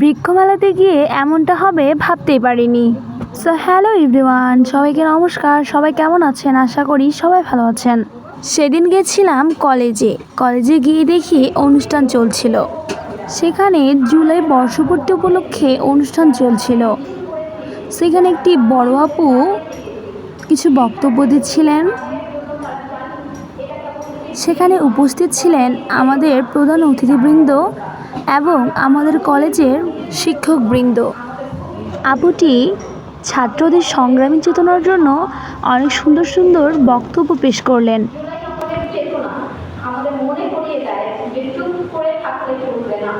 বৃক্ষমেলাতে গিয়ে এমনটা হবে ভাবতেই পারিনি। সো হ্যালো এভরিওয়ান সবাইকে নমস্কার। সবাই কেমন আছেন? আশা করি সবাই ভালো আছেন। সেদিন গেছিলাম কলেজে। কলেজে গিয়ে দেখি অনুষ্ঠান চলছিল। সেখানে জুলাই বর্ষপূর্তি উপলক্ষে অনুষ্ঠান চলছিল। সেখানে একটি বড় আপু কিছু বক্তব্য দিচ্ছিলেন। সেখানে উপস্থিত ছিলেন আমাদের প্রধান অতিথিবৃন্দ এবং আমাদের কলেজের শিক্ষকবৃন্দ। আপুটি ছাত্রদের সংগ্রামী চেতনার জন্য অনেক সুন্দর সুন্দর বক্তব্য পেশ করলেন। আমাদের মনে করিয়ে দেয় যে চুপ করে থাকলে চলবে না।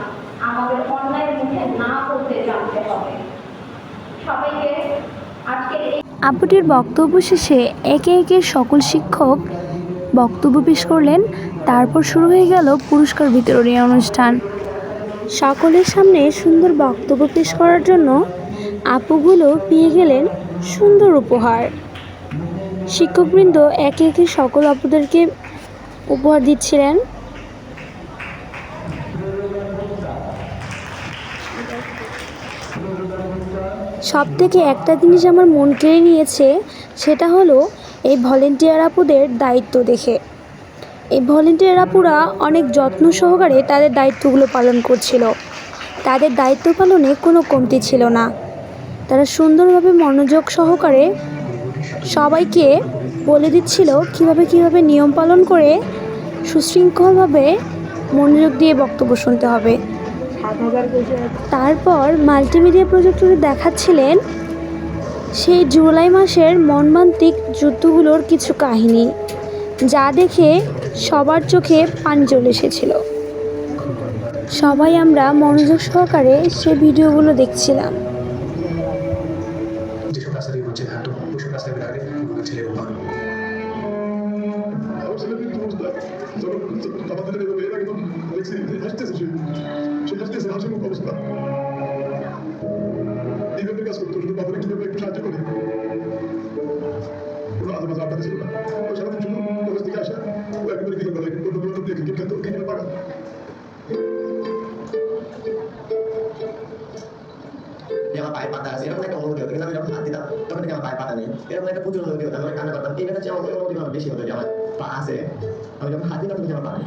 আমাদের অন্যায়ের মুখে না বলতে জানতে হবে। সবাইকে আজকের আপুটির বক্তব্য শেষে একে একে সকল শিক্ষক বক্তব্য পেশ করলেন। তারপর শুরু হয়ে গেল পুরস্কার বিতরণী অনুষ্ঠান। সকলের সামনে সুন্দর বক্তব্য পেশ করার জন্য আপুগুলো পেয়ে গেলেন সুন্দর উপহার। শিক্ষকবৃন্দ একে একে সকল আপুদেরকে উপহার দিচ্ছিলেন। সব থেকে একটা জিনিস আমার মন কেড়ে নিয়েছে, সেটা হলো এই ভলেন্টিয়ার আপুদের দায়িত্ব দেখে। এই ভলেন্টিয়ার আপুরা অনেক যত্ন সহকারে তাদের দায়িত্বগুলো পালন করছিল। তাদের দায়িত্ব পালনে কোনো কমতি ছিল না। তারা সুন্দরভাবে মনোযোগ সহকারে সবাইকে বলে দিচ্ছিল কীভাবে কীভাবে নিয়ম পালন করে সুশৃঙ্খলভাবে মনোযোগ দিয়ে বক্তব্য শুনতে হবে। তারপর মাল্টিমিডিয়া প্রজেক্টরে দেখাচ্ছিলেন সেই জুলাই মাসের মর্মান্তিক যুদ্ধগুলোর কিছু কাহিনী, যা দেখে সবার চোখে পানি চলে এসেছিল। সবাই আমরা মনোযোগ সহকারে সে ভিডিওগুলো দেখছিলাম। কাজ করতো শুধু বাবারে কীভাবে একটু সাহায্য করে। পায়ে পাতা আছে, এরকম একটা অনুভূতি হতো আমি যখন হাত দিতাম, তখন আমার পায়ে পাতা নেই। এরকম একটা প্রচুর অনুভূতি হতো আমি বেশি হতো, যে আমার পা আছে। আমি যখন হাত দিতাম, তখন আমার পা নেই।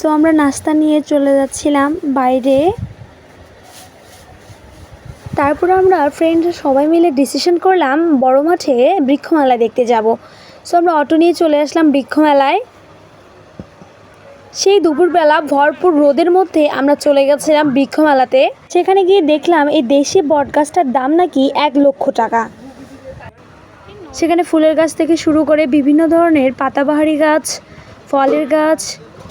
সো আমরা নাস্তা নিয়ে চলে যাচ্ছিলাম বাইরে। তারপর আমরা ফ্রেন্ডরা সবাই মিলে ডিসিশন করলাম বড় মাঠে বৃক্ষমেলা দেখতে যাব। সো আমরা অটো নিয়ে চলে আসলাম বৃক্ষমেলায়। সেই দুপুরবেলা ভরপুর রোদের মধ্যে আমরা চলে গেছিলাম বৃক্ষমেলাতে। সেখানে গিয়ে দেখলাম এই দেশি বট গাছটার দাম নাকি এক লক্ষ টাকা। সেখানে ফুলের গাছ থেকে শুরু করে বিভিন্ন ধরনের পাতাবাহারি গাছ, ফলের গাছ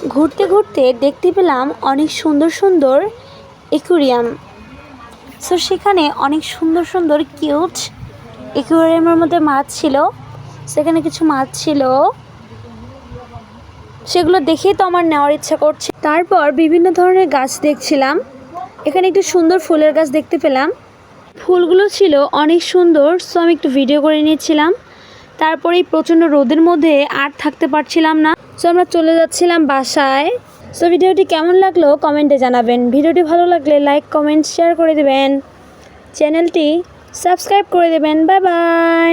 ঘুরতে ঘুরতে দেখতে পেলাম অনেক সুন্দর সুন্দর একুরিয়াম সো সেখানে অনেক সুন্দর সুন্দর কিউট একুরিয়ামের মধ্যে মাছ ছিল। সেখানে কিছু মাছ ছিল। সেগুলো দেখেই তো আমার নেওয়ার ইচ্ছা করছে। তারপর বিভিন্ন ধরনের গাছ দেখছিলাম। এখানে একটি সুন্দর ফুলের গাছ দেখতে পেলাম। ফুলগুলো ছিল অনেক সুন্দর সো আমি একটু ভিডিও করে নিয়েছিলাম। তারপরে এই প্রচণ্ড রোদের মধ্যে আর থাকতে পারছিলাম না। সো আমরা চলে যাচ্ছিলাম বাসায়। সো ভিডিওটি কেমন লাগল কমেন্টে জানাবেন। ভিডিওটি ভালো লাগলে লাইক, কমেন্ট শেয়ার করে দেবেন। চ্যানেলটি সাবস্ক্রাইব করে দেবেন। Bye bye.